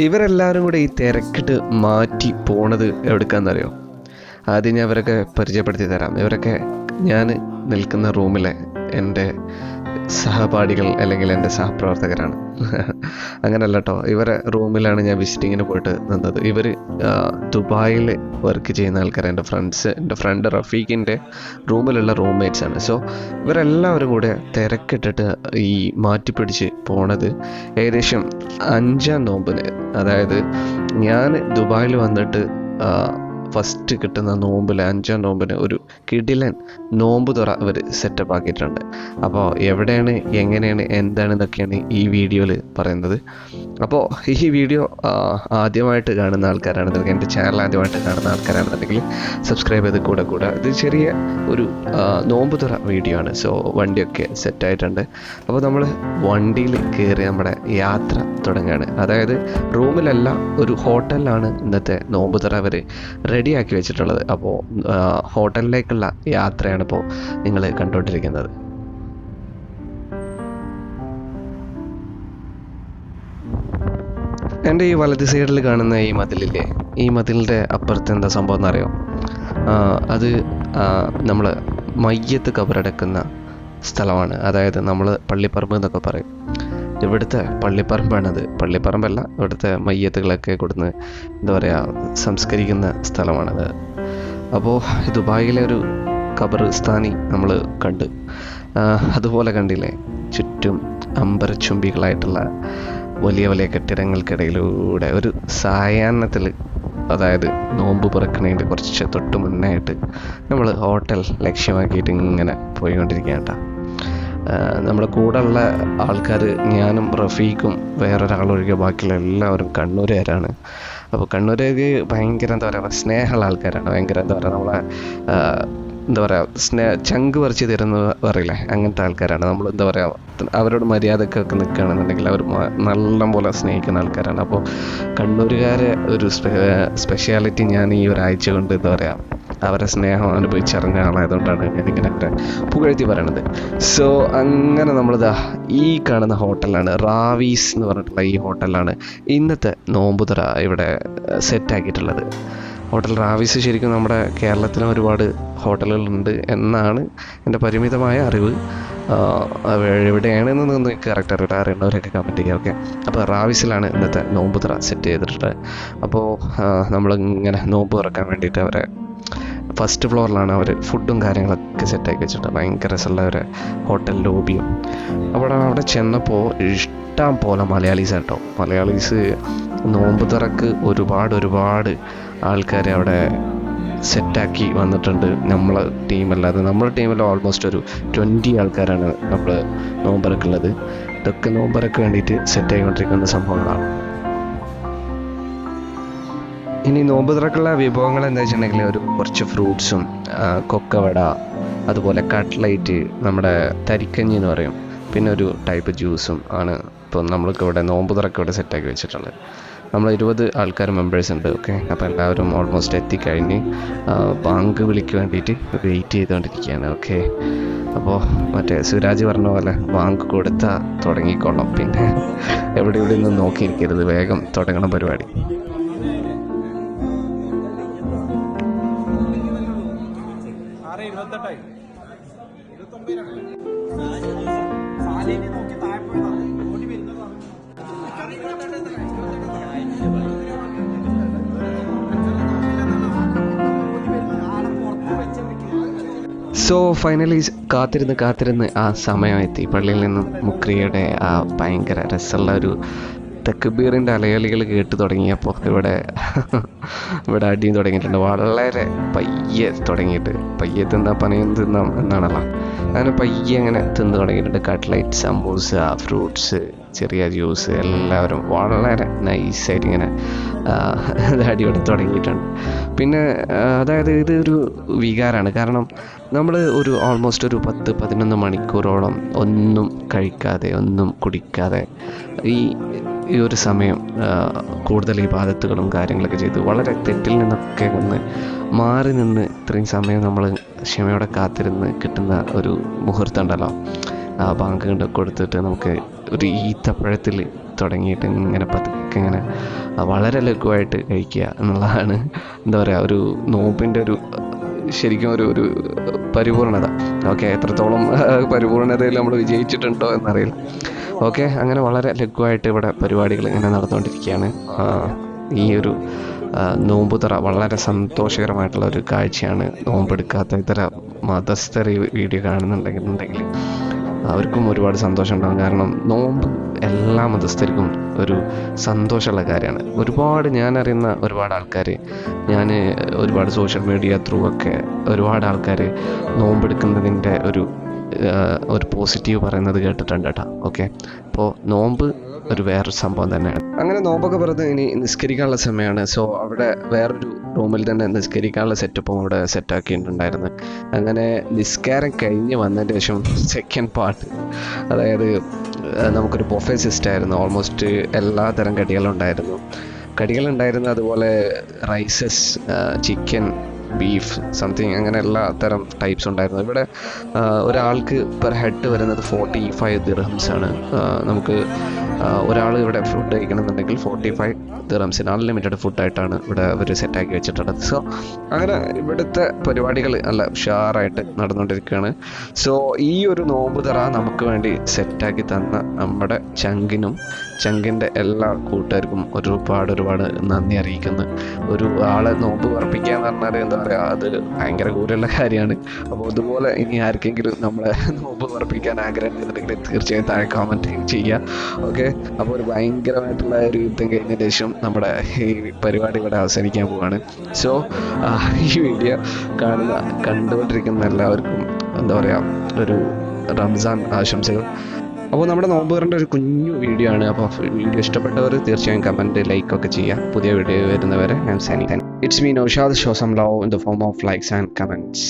ഇവരെല്ലാവരും കൂടെ ഈ തിരക്കിട്ട് മാറ്റി പോണത് എവിടുക്കാന്നറിയോ? ആദ്യം ഞാൻ ഇവരൊക്കെ പരിചയപ്പെടുത്തി തരാം. ഇവരൊക്കെ ഞാൻ നിൽക്കുന്ന റൂമിലെ എന്റെ സഹപാഠികൾ അല്ലെങ്കിൽ എന്റെ സഹപ്രവർത്തകരാണ്. അങ്ങനല്ല കേട്ടോ ഇവരെ റൂമിലാണ് ഞാൻ വിസിറ്റിങ്ങിന് പോയിട്ട് നിന്നത്. ഇവർ ദുബായിൽ വർക്ക് ചെയ്യുന്ന ആൾക്കാർ എന്റെ ഫ്രണ്ട്സ് എന്റെ ഫ്രണ്ട് റഫീഖിന്റെ റൂമിലുള്ള റൂംമേറ്റ്സ് ആണ്. സോ ഇവരെല്ലാവരും കൂടെ തിരക്കിട്ടിട്ട് ഈ മാറ്റിപ്പിടിച്ച് പോണത് ഏകദേശം അഞ്ചാം നോമ്പിന്. അതായത് ഞാൻ ദുബായിൽ വന്നിട്ട് ഫസ്റ്റ് കിട്ടുന്ന നോമ്പിൽ അഞ്ചാം നോമ്പിന് ഒരു കിടിലൻ നോമ്പ് തുറ അവർ സെറ്റപ്പ് ആക്കിയിട്ടുണ്ട്. അപ്പോൾ എവിടെയാണ് എങ്ങനെയാണ് എന്താണ് എന്താണെന്നൊക്കെയാണ് ഈ വീഡിയോയിൽ പറയുന്നത്. അപ്പോൾ ഈ വീഡിയോ ആദ്യമായിട്ട് കാണുന്ന ആൾക്കാരാണെന്നുണ്ടെങ്കിൽ എന്റെ ചാനൽ ആദ്യമായിട്ട് കാണുന്ന ആൾക്കാരാണെന്നുണ്ടെങ്കിൽ സബ്സ്ക്രൈബ് ചെയ്ത് കൂടെ കൂടെ. ഇത് ചെറിയ ഒരു നോമ്പ് തുറ വീഡിയോ ആണ്. സോ വണ്ടിയൊക്കെ സെറ്റായിട്ടുണ്ട് അപ്പോൾ നമ്മൾ വണ്ടിയിൽ കയറി നമ്മുടെ യാത്ര തുടങ്ങുകയാണ് അതായത് റൂമിലല്ല ഒരു ഹോട്ടലിലാണ് ഇന്നത്തെ നോമ്പ് തുറ അവർ റെഡിയാക്കി വെച്ചിട്ടുള്ളത്. അപ്പോൾ ഹോട്ടലിലേക്കുള്ള യാത്രയാണ് ഇപ്പോൾ നിങ്ങൾ കണ്ടുകൊണ്ടിരിക്കുന്നത്. എന്റെ ഈ വലത് സൈഡിൽ കാണുന്ന ഈ മതിലില്ലേ ഈ മതിലിന്റെ അപ്പുറത്ത് എന്താ സംഭവം എന്നറിയോ? അത് നമ്മൾ മയ്യത്ത് കബറടക്കുന്ന സ്ഥലമാണ്. അതായത് നമ്മൾ പള്ളിപ്പറമ്പ് എന്നൊക്കെ പറയും. ഇവിടുത്തെ പള്ളിപ്പറമ്പാണത്. പള്ളിപ്പറമ്പല്ല ഇവിടുത്തെ മയ്യത്തുകളൊക്കെ കൊടുന്ന് എന്താ പറയുക സംസ്കരിക്കുന്ന സ്ഥലമാണത്. അപ്പോൾ ദുബായിലെ ഒരു ഖബർസ്ഥാനി നമ്മൾ കണ്ട്. അതുപോലെ കണ്ടില്ലേ? ചുറ്റും അമ്പരച്ചുംബികളായിട്ടുള്ള വലിയ വലിയ കെട്ടിടങ്ങൾക്കിടയിലൂടെ ഒരു സായാഹ്നത്തിൽ അതായത് നോമ്പ് പിറക്കണേന്റെ കുറച്ച് തൊട്ട് മുന്നേ ആയിട്ട് നമ്മൾ ഹോട്ടൽ ലക്ഷ്യമാക്കിയിട്ട് ഇങ്ങനെ പോയിക്കൊണ്ടിരിക്കുകയാണ് കേട്ടോ. നമ്മുടെ ഉള്ള ആൾക്കാർ ഞാനും റഫീഖും വേറൊരാളൊഴികെ ബാക്കിയുള്ള എല്ലാവരും കണ്ണൂരുകാരാണ്. അപ്പോൾ കണ്ണൂരേക്ക് ഭയങ്കര എന്താ പറയുക സ്നേഹമുള്ള ആൾക്കാരാണ്. ഭയങ്കര എന്താ പറയുക നമ്മളെ എന്താ പറയുക സ്നേ ചങ്ക് പറിച്ച് തരുന്ന പറയില്ലേ അങ്ങനത്തെ ആൾക്കാരാണ്. നമ്മൾ എന്താ പറയുക അവരോട് മര്യാദക്കൊക്കെ നിൽക്കുകയാണെന്നുണ്ടെങ്കിൽ അവർ നല്ല പോലെ സ്നേഹിക്കുന്ന ആൾക്കാരാണ്. അപ്പോൾ കണ്ണൂരുകാരെ ഒരു സ്പെഷ്യാലിറ്റി ഞാൻ ഈ ഒരാഴ്ച കൊണ്ട് എന്താ പറയുക അവരെ സ്നേഹം അനുഭവിച്ചറിഞ്ഞ ആളായതുകൊണ്ടാണ് ഞാനിങ്ങനെ അവരെ പുകഴ്ത്തി പറയണത്. സോ അങ്ങനെ നമ്മളിതാ ഈ കാണുന്ന ഹോട്ടലാണ് റാവീസ് എന്ന് പറഞ്ഞിട്ടുള്ള ഈ ഹോട്ടലാണ് ഇന്നത്തെ നോമ്പുതറ ഇവിടെ സെറ്റാക്കിയിട്ടുള്ളത് ഹോട്ടൽ റാവിസ് ശരിക്കും നമ്മുടെ കേരളത്തിലും ഒരുപാട് ഹോട്ടലുകളുണ്ട് എന്നാണ് എന്റെ പരിമിതമായ അറിവ്. എവിടെയാണെന്ന് നിന്ന് കറക്റ്റ് ആയിട്ട് അറിയുന്നവരൊക്കെ കമന്റ് ചെയ്യുക ഓക്കെ അപ്പോൾ റാവിസിലാണ് ഇന്നത്തെ തുറ സെറ്റ് ചെയ്തിട്ടുള്ളത്. അപ്പോൾ നമ്മളിങ്ങനെ നോമ്പ് തുറക്കാൻ വേണ്ടിയിട്ട് അവരെ ഫസ്റ്റ് ഫ്ലോറിലാണ് അവർ ഫുഡും കാര്യങ്ങളൊക്കെ സെറ്റാക്കി വെച്ചിട്ട് ഭയങ്കര രസമുള്ള ഒരു ഹോട്ടൽ ലോബിയും അവിടെ അവിടെ ചെന്നപ്പോൾ ഇഷ്ടം പോലെ മലയാളീസ് കേട്ടോ മലയാളീസ് നോമ്പ് തുറക്ക് ഒരുപാട് ഒരുപാട് ആൾക്കാർ അവിടെ സെറ്റാക്കി വന്നിട്ടുണ്ട്. നമ്മളെ ടീമല്ലാതെ നമ്മുടെ ടീമിൽ ഓൾമോസ്റ്റ് ഒരു ട്വന്റി ആൾക്കാരാണ് നമ്മൾ നോമ്പറക്കുള്ളത് ഇതൊക്കെ നോമ്പറക്ക് വേണ്ടിയിട്ട് സെറ്റ് ആയിക്കൊണ്ടിരിക്കുന്ന സംഭവങ്ങളാണ്. ഇനി നോമ്പ് തുറക്കുള്ള വിഭവങ്ങൾ എന്താ വെച്ചിട്ടുണ്ടെങ്കിൽ ഒരു കുറച്ച് ഫ്രൂട്ട്സും കൊക്കവട അതുപോലെ കട്ട്ലൈറ്റ് നമ്മുടെ തരിക്കഞ്ഞി എന്ന് പറയും. പിന്നെ ഒരു ടൈപ്പ് ജ്യൂസും ആണ് ഇപ്പം നമ്മൾക്ക് ഇവിടെ നോമ്പ് തുറക്ക് ഇവിടെ സെറ്റാക്കി വെച്ചിട്ടുള്ളത്. നമ്മൾ ഇരുപത് ആൾക്കാർ മെമ്പേഴ്സ് ഉണ്ട് ഓക്കെ അപ്പോൾ എല്ലാവരും ഓൾമോസ്റ്റ് എത്തിക്കഴിഞ്ഞ് ബാങ്ക് വിളിക്ക് വേണ്ടിയിട്ട് വെയിറ്റ് ചെയ്തുകൊണ്ടിരിക്കുകയാണ് ഓക്കെ അപ്പോൾ മറ്റേ സുരാജ് പറഞ്ഞ പോലെ ബാങ്ക് കൊടുത്താൽ തുടങ്ങിക്കോളാം പിന്നെ എവിടെ ഇവിടെ ഒന്നും നോക്കിയിരിക്കരുത് വേഗം തുടങ്ങണം പരിപാടി. നോക്കി താഴെപ്പോയതാണ് ഓടി വരുന്നതാണ് സോ ഫൈനലി കാത്തിരുന്ന് കാത്തിരുന്ന് ആ സമയം എത്തി പള്ളിയിൽ നിന്ന് മുക്രിയുടെ ആ ഭയങ്കര രസമുള്ള ഒരു തെക്കുബീറിന്റെ അലയലികൾ കേട്ട് തുടങ്ങിയപ്പോൾ ഇവിടെ ഇവിടെ അടിയും തുടങ്ങിയിട്ടുണ്ട്. വളരെ പയ്യെ തുടങ്ങിയിട്ട്. പയ്യെ തിന്നാ പനയും തിന്നാം എന്നാണല്ലോ. അങ്ങനെ പയ്യെ അങ്ങനെ തിന്ന് തുടങ്ങിയിട്ടുണ്ട്. കട്ട്ലൈറ്റ് സമൂസ ഫ്രൂട്ട്സ് ചെറിയ ജ്യൂസ് എല്ലാവരും വളരെ നൈസായിട്ട് ഇങ്ങനെ അടിയോടെ തുടങ്ങിയിട്ടുണ്ട്. പിന്നെ അതായത് ഇതൊരു വികാരമാണ് കാരണം നമ്മൾ ഒരു ഓൾമോസ്റ്റ് ഒരു പത്ത് പതിനൊന്ന് മണിക്കൂറോളം ഒന്നും കഴിക്കാതെ ഒന്നും കുടിക്കാതെ ഈ ഈ ഒരു സമയം കൂടുതൽ ഈ ഇബാദത്തുകളും കാര്യങ്ങളൊക്കെ ചെയ്ത് വളരെ തെറ്റിൽ നിന്നൊക്കെ ഒന്ന് മാറി നിന്ന് ഇത്രയും സമയം നമ്മൾ ക്ഷമയോടെ കാത്തിരുന്ന് കിട്ടുന്ന ഒരു മുഹൂർത്തം ഉണ്ടല്ലോ. ആ ബാങ്ക് കൊടുത്തിട്ട് നമുക്ക് ഒരു ഈത്തപ്പഴത്തിൽ തുടങ്ങിയിട്ട് ഇങ്ങനെ പതുക്കെ ഇങ്ങനെ വളരെ ലഘുവായിട്ട് കഴിക്കുക എന്നുള്ളതാണ് എന്താ പറയുക ഒരു നോമ്പിന്റെ ഒരു ശരിക്കും ഒരു ഒരു പരിപൂർണത. ഓക്കെ എത്രത്തോളം പരിപൂർണതയിൽ നമ്മൾ വിജയിച്ചിട്ടുണ്ടോ എന്നറിയില്ല. ഓക്കെ അങ്ങനെ വളരെ ലഘുവായിട്ട് ഇവിടെ പരിപാടികൾ ഇങ്ങനെ നടന്നുകൊണ്ടിരിക്കുകയാണ്. ഈ ഒരു നോമ്പുതറ വളരെ സന്തോഷകരമായിട്ടുള്ള ഒരു കാഴ്ചയാണ് നോമ്പെടുക്കാത്ത ഇതര മതസ്ഥർ വീഡിയോ കാണുന്നുണ്ടെങ്കിൽ അവർക്കും ഒരുപാട് സന്തോഷം ഉണ്ടാകും കാരണം നോമ്പ് എല്ലാ മതസ്ഥർക്കും ഒരു സന്തോഷമുള്ള കാര്യമാണ്. ഒരുപാട് ഞാൻ അറിയുന്ന ഒരുപാട് ആൾക്കാർ ഞാൻ ഒരുപാട് സോഷ്യൽ മീഡിയ ത്രൂ ഒക്കെ ഒരുപാട് ആൾക്കാർ നോമ്പെടുക്കുന്നതിന്റെ ഒരു ഒരു പോസിറ്റീവ് പറയുന്നത് കേട്ടിട്ടുണ്ട് കേട്ടോ. ഓക്കെ? അപ്പോൾ നോമ്പ് ഒരു വേറൊരു സംഭവം തന്നെയാണ്. അങ്ങനെ നോമ്പൊക്കെ പറഞ്ഞ് ഇനി നിസ്കരിക്കാനുള്ള സമയമാണ്. സോ അവിടെ വേറൊരു റൂമിൽ തന്നെ നിസ്കരിക്കാനുള്ള സെറ്റപ്പും അവിടെ സെറ്റാക്കിയിട്ടുണ്ടായിരുന്നു അങ്ങനെ നിസ്കാരം കഴിഞ്ഞ് വന്നതിന് ശേഷം സെക്കൻഡ് പാർട്ട് അതായത് നമുക്കൊരു പൊഫേ സിസ്റ്റം ആയിരുന്നു. ഓൾമോസ്റ്റ് എല്ലാ തരം കടികളും ഉണ്ടായിരുന്നു കടികളുണ്ടായിരുന്നു അതുപോലെ റൈസസ് ചിക്കൻ ബീഫ് സംതിങ് അങ്ങനെ എല്ലാ തരം ടൈപ്സ് ഉണ്ടായിരുന്നു. ഇവിടെ ഒരാൾക്ക് പെർ ഹെഡ് വരുന്നത് ഫോർട്ടി ഫൈവ് ദിർഹംസ് ആണ് നമുക്ക് ഒരാൾ ഇവിടെ ഫുഡ് കഴിക്കണമെന്നുണ്ടെങ്കിൽ ഫോർട്ടി ഫൈവ് ദിർഹംസിന് അൺലിമിറ്റഡ് ഫുഡായിട്ടാണ് ഇവിടെ അവർ സെറ്റാക്കി വെച്ചിട്ടുള്ളത്. സോ അങ്ങനെ ഇവിടുത്തെ പരിപാടികൾ നല്ല ഉഷാറായിട്ട് നടന്നുകൊണ്ടിരിക്കുകയാണ്. സോ ഈ ഒരു നോമ്പ് തറ നമുക്ക് വേണ്ടി സെറ്റാക്കി തന്ന നമ്മുടെ ചങ്കിനും ചങ്കിന്റെ എല്ലാ കൂട്ടുകാർക്കും ഒരുപാട് ഒരുപാട് നന്ദി അറിയിക്കുന്നു. ഒരു ആളെ നോമ്പ് പറപ്പിക്കുക എന്ന് പറഞ്ഞാൽ എന്താ പറയുക അത് ഭയങ്കര കൂരമുള്ള കാര്യമാണ്. അപ്പോൾ അതുപോലെ ഇനി ആർക്കെങ്കിലും നമ്മളെ നോമ്പ് പറപ്പിക്കാൻ ആഗ്രഹം ഉണ്ടെന്നുണ്ടെങ്കിൽ തീർച്ചയായും താഴെ കമന്റ് ചെയ്യുക. ഓക്കെ അപ്പോൾ ഒരു ഭയങ്കരമായിട്ടുള്ള ഒരു യുദ്ധം കഴിഞ്ഞ ശേഷം നമ്മുടെ ഈ പരിപാടി ഇവിടെ അവസാനിക്കാൻ പോവാണ്. സോ ഈ വീഡിയോ കാണുന്ന കണ്ടുകൊണ്ടിരിക്കുന്ന എല്ലാവർക്കും എന്താ പറയുക ഒരു റംസാൻ ആശംസകൾ. അപ്പോൾ നമ്മുടെ നോമ്പുകാരന്റെ ഒരു കുഞ്ഞു വീഡിയോ ആണ്. അപ്പോൾ വീഡിയോ ഇഷ്ടപ്പെട്ടവർ തീർച്ചയായും കമന്റ് ലൈക്ക് ഒക്കെ ചെയ്യുക. പുതിയ വീഡിയോ വരുന്നവരെ ഞാൻ Sani it's me Naushad show some love in the form of likes and comments